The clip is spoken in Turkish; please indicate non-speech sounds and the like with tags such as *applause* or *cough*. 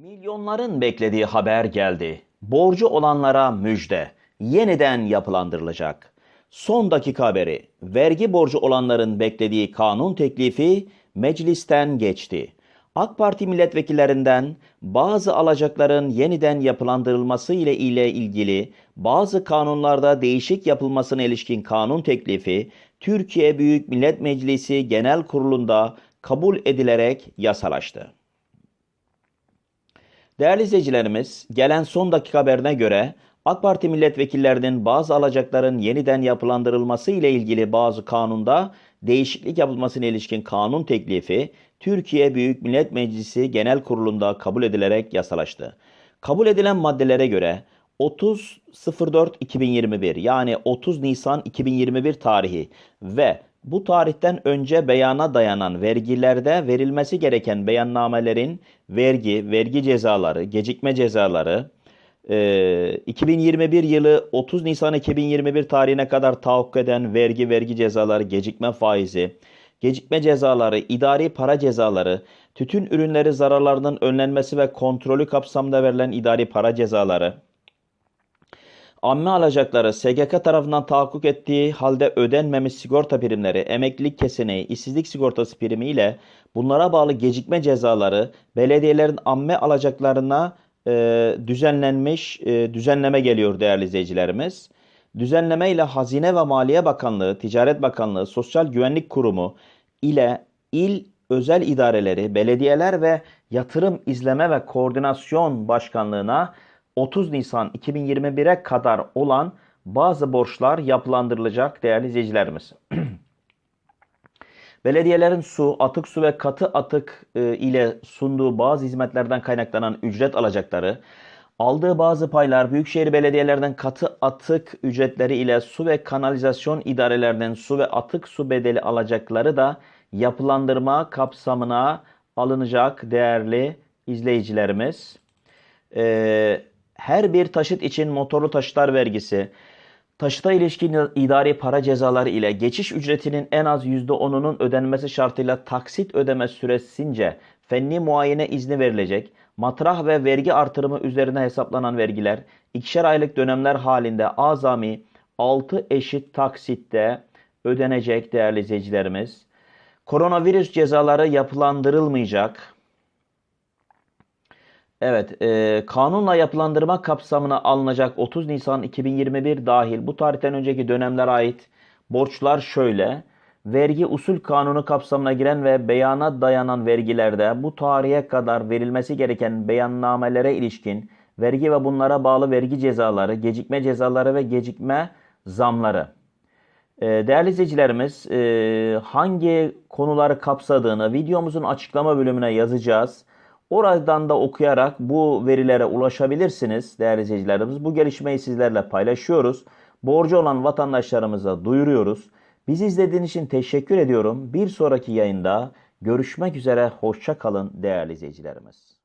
Milyonların beklediği haber geldi. Borcu olanlara müjde. Yeniden yapılandırılacak. Son dakika haberi. Vergi borcu olanların beklediği kanun teklifi meclisten geçti. AK Parti milletvekillerinden bazı alacakların yeniden yapılandırılması ile ile ilgili bazı kanunlarda değişik yapılmasına ilişkin kanun teklifi Türkiye Büyük Millet Meclisi Genel Kurulu'nda kabul edilerek yasalaştı. Değerli izleyicilerimiz, gelen son dakika haberine göre AK Parti milletvekillerinin bazı alacakların yeniden yapılandırılması ile ilgili bazı kanunda değişiklik yapılmasına ilişkin kanun teklifi Türkiye Büyük Millet Meclisi Genel Kurulu'nda kabul edilerek yasalaştı. Kabul edilen maddelere göre 30.04.2021 yani 30 Nisan 2021 tarihi ve bu tarihten önce beyana dayanan vergilerde verilmesi gereken beyannamelerin vergi, vergi cezaları, gecikme cezaları, e, 2021 yılı 30 Nisan 2021 tarihine kadar tahakkuk eden vergi, vergi cezaları, gecikme faizi, gecikme cezaları, idari para cezaları, tütün ürünleri zararlarının önlenmesi ve kontrolü kapsamında verilen idari para cezaları, amme alacakları SGK tarafından tahakkuk ettiği halde ödenmemiş sigorta primleri, emeklilik keseneği, işsizlik sigortası primi ile bunlara bağlı gecikme cezaları belediyelerin amme alacaklarına e, düzenlenmiş e, düzenleme geliyor değerli izleyicilerimiz. Düzenleme ile Hazine ve Maliye Bakanlığı, Ticaret Bakanlığı, Sosyal Güvenlik Kurumu ile il özel idareleri, belediyeler ve Yatırım İzleme ve Koordinasyon Başkanlığı'na 30 Nisan 2021'e kadar olan bazı borçlar yapılandırılacak değerli izleyicilerimiz. *clears throat* Belediyelerin su, atık su ve katı atık e, ile sunduğu bazı hizmetlerden kaynaklanan ücret alacakları, aldığı bazı paylar büyükşehir belediyelerden katı atık ücretleri ile su ve kanalizasyon idarelerinin su ve atık su bedeli alacakları da yapılandırma kapsamına alınacak değerli izleyicilerimiz. Ee, her bir taşıt için motorlu taşıtlar vergisi, taşıta ilişkin idari para cezaları ile geçiş ücretinin en az %10'unun ödenmesi şartıyla taksit ödeme süresince fenli muayene izni verilecek, matrah ve vergi artırımı üzerine hesaplanan vergiler ikişer aylık dönemler halinde azami 6 eşit taksitte ödenecek değerli izleyicilerimiz. Koronavirüs cezaları yapılandırılmayacak. Evet, e, kanunla yapılandırma kapsamına alınacak 30 Nisan 2021 dahil bu tarihten önceki dönemlere ait borçlar şöyle. Vergi usul kanunu kapsamına giren ve beyana dayanan vergilerde bu tarihe kadar verilmesi gereken beyannamelere ilişkin vergi ve bunlara bağlı vergi cezaları, gecikme cezaları ve gecikme zamları. E, değerli izleyicilerimiz, e, hangi konuları kapsadığını videomuzun açıklama bölümüne yazacağız. Oradan da okuyarak bu verilere ulaşabilirsiniz değerli izleyicilerimiz. Bu gelişmeyi sizlerle paylaşıyoruz. Borcu olan vatandaşlarımıza duyuruyoruz. Bizi izlediğiniz için teşekkür ediyorum. Bir sonraki yayında görüşmek üzere. Hoşça kalın değerli izleyicilerimiz.